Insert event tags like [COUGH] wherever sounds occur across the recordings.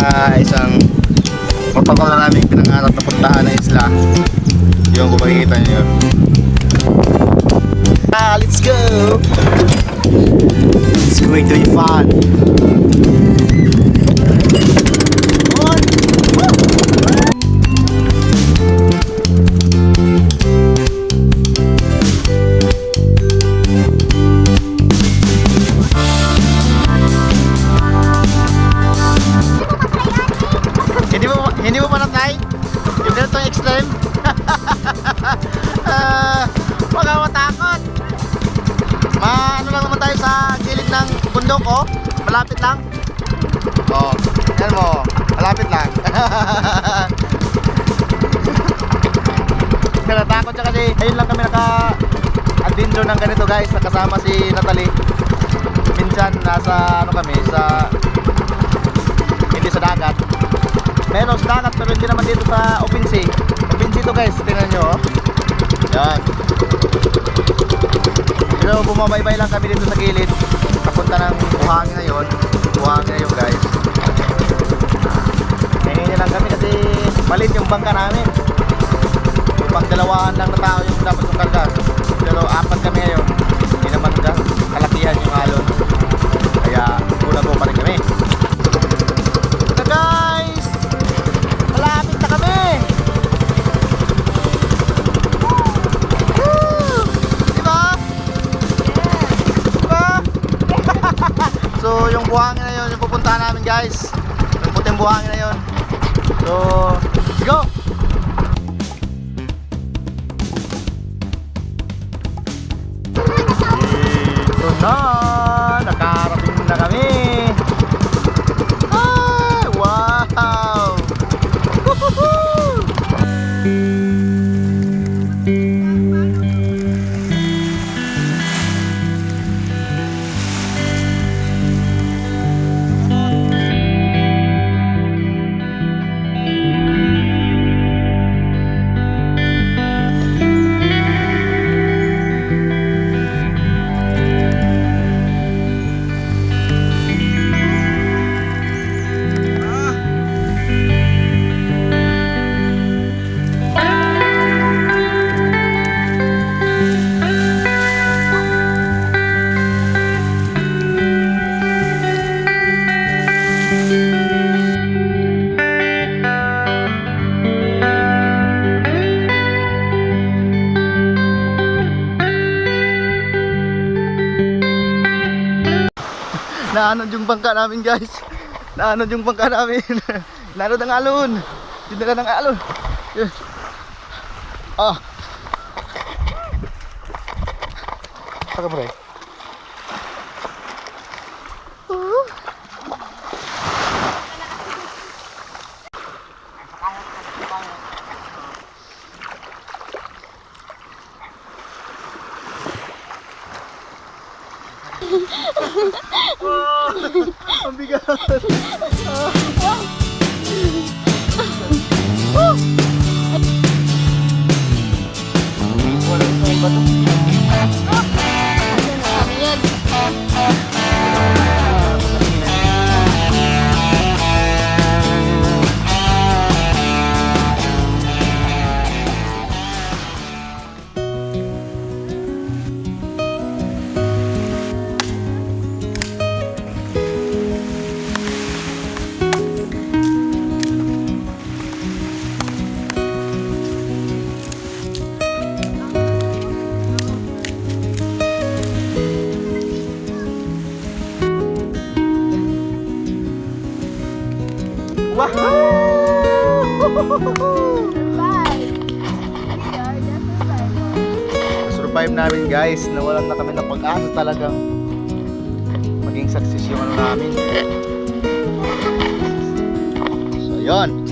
sa isang matagal na namin pinangarap na puntahan na isla. Yung kung makikita nyo. Ah, let's go! It's going to be fun! Ng ganito guys. Nakasama si Natalie. Minsan nasa ano kami sa hindi sa dagat. Meron sa dagat pero hindi naman dito sa open sea. Open sea to guys, tingnan nyo oh. Yan. Pero bumabaybay lang kami dito sa gilid. Papunta ng buhangin na yun. Buhangin na yun guys. Hingi lang kami kasi malit yung bangka namin. Yung pang dalawaan lang na tao yung dapat yung karga. Pero apat kami ngayon. Hindi naman ka- kalakihan yung alon. Kaya kulang po pa rin kami. Na guys! Malapit na kami! Diba? Diba? [LAUGHS] so yung buhangin na yun, yung pupuntahan namin guys. Yung puting buhangin na yun. So, Naanod yung bangka namin guys. Naanod yung bangka namin. [LAUGHS] Naanod ang alon. Dinala ng alon. Yun. Ah. Saka pre. Ang bigat. Walang sa bato. 5 namin guys. Nawalan na kami ng pag-asa talagang maging success yung ano namin. So, yun.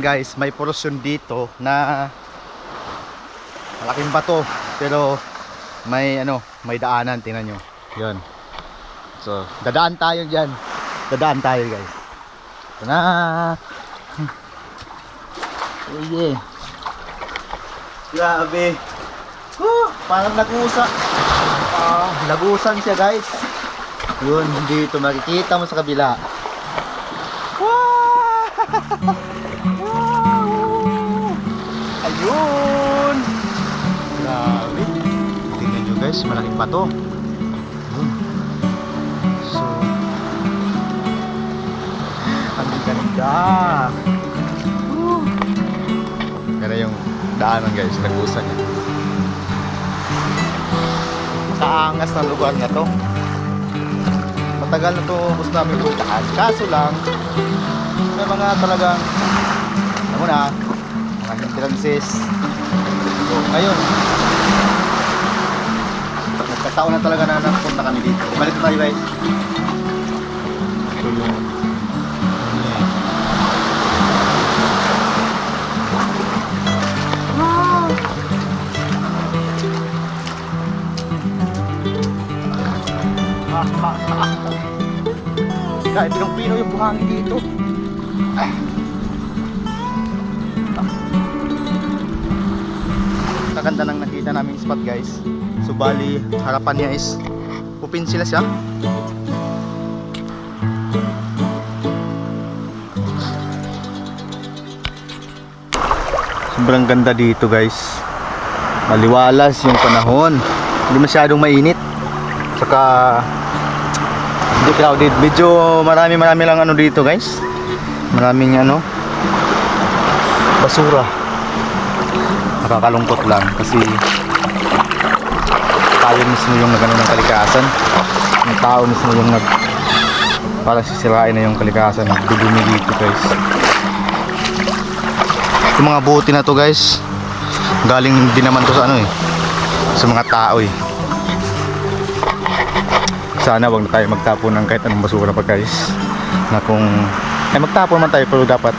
Guys, may porosyon dito na malaking bato. Pero may ano, may daanan, tingnan nyo. Yun. So, dadaan tayo dyan. Dadaan tayo guys. Ito na. Oh yeah. Grabe. Woo, parang nagusa. Ah, nagusan siya guys. Yun, dito makikita mo sa kabila. Wow! [LAUGHS] guys, malaking bato. So, ang ganda. Na yung daanan guys, nagusan niya. Sa angas ng lugar na to. Matagal na to gusto namin puntahan. Kaso lang, may mga talagang, alam mo na, mga hindrances. So, ngayon, nagkataon na talaga na napunta kami dito. Balik tayo guys. Kahit pinong pino yung buhangin dito. Ay. Kaganda nang nakita namin spot guys. So bali, harapan niya is open sila siya. Sobrang ganda dito guys. Maliwalas yung panahon. Hindi masyadong mainit. Saka hindi crowded. Medyo marami marami lang ano dito guys. Maraming ano basura. Nakakalungkot lang kasi tayo mismo yung nagano ng kalikasan. Yung tao mismo yung nag parang sisirain na yung kalikasan. Nagdudumi dito guys. Yung mga buti na to guys. Galing din naman to sa ano eh. Sa mga tao eh sana wag na tayo magtapon ng kahit anong basura pa guys na kung ay magtapon man tayo pero dapat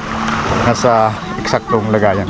nasa eksaktong lagayan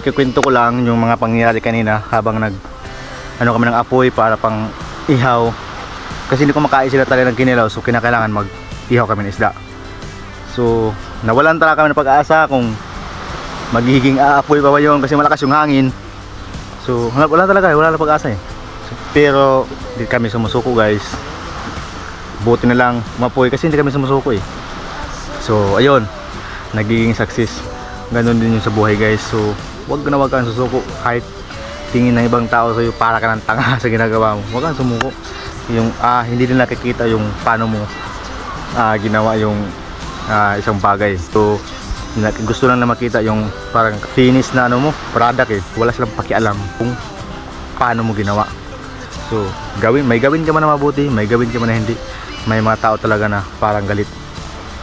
Ikukwento ko lang yung mga pangyayari kanina habang nag ano kami ng apoy para pang ihaw. Kasi hindi ko makain sila talaga ng kinilaw so kinakailangan mag ihaw kami ng isda. So nawalan talaga kami ng pag-asa kung magiging aapoy pa ba yun? Kasi malakas yung hangin. So wala, wala talaga wala na pag-asa eh. So, pero hindi kami sumusuko guys. Buti na lang umapoy kasi hindi kami sumusuko eh. So ayun. Nagiging success. Ganun din yung sa buhay guys. So wag na wag kang susuko. Kahit tingin ng ibang tao sa'yo para ka ng tanga [LAUGHS] sa ginagawa mo. Wag kang sumuko. Yung ah, hindi din nakikita yung paano mo ah, ginawa yung ah, isang bagay. So gusto lang na makita yung parang finish na ano mo product eh. Wala silang pakialam kung paano mo ginawa. So gawin may gawin ka man na mabuti may gawin ka man na hindi. May mga tao talaga na parang galit.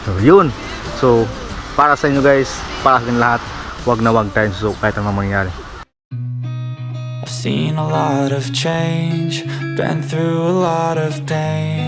So yun. So para sa inyo guys para sa inyo lahat wag na wag tayong susuko kahit anong mangyari. I've seen a lot of change, been through a lot of pain.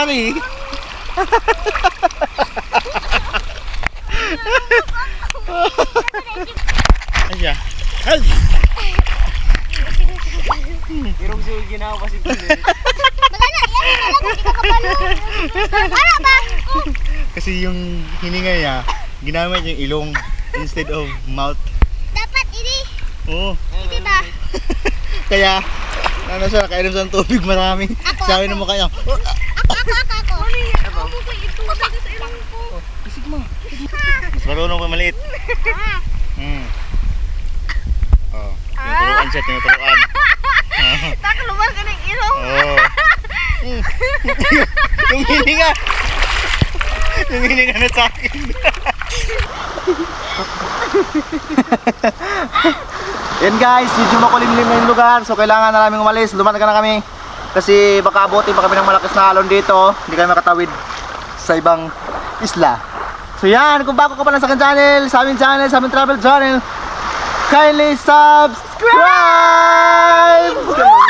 Nangyari? Ayan. Ay! Irong suwi ginawa pa si Kulit. Para ba? Kasi yung hininga niya, ginamit yung ilong instead of mouth. Dapat ini, Oo. ini [LAUGHS] ba? Kaya, ano siya, kainom sa tubig marami. Ako, Sabi ako. ng mukha niya, Ako, ako, ako, ako. Ako mo ko ito sa ilong ko. mas marunong pa maliit. Hmm. Oh, tinuturuan siya, tinuturuan. [LAUGHS] Takluban ka ng ilong. Oo. [LAUGHS] Hmm. yung hininga. yung hininga na sa akin. [LAUGHS] Yan guys, medyo makulimlim na yung lugar so kailangan na namin umalis, lumalag na kami kasi baka abutin pa kami ng malakas na alon dito hindi kami makatawid sa ibang isla so yan, kung bago ka pa lang sa akin channel sa aming channel, sa aming travel channel kindly subscribe! Come on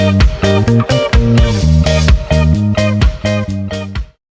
man! [LAUGHS]